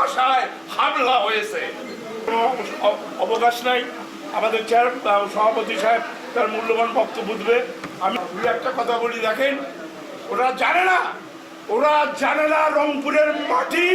বাসায় হামলা হয়েছে। অবকাশ নাই। আমাদের চেয়ার সভাপতি সাহেব তার মূল্যবান বক্তব্য দেবে। আমি দুই একটা কথা বলি, দেখেন, ওরা জানে না। ওরা জানে না রংপুরের মাটি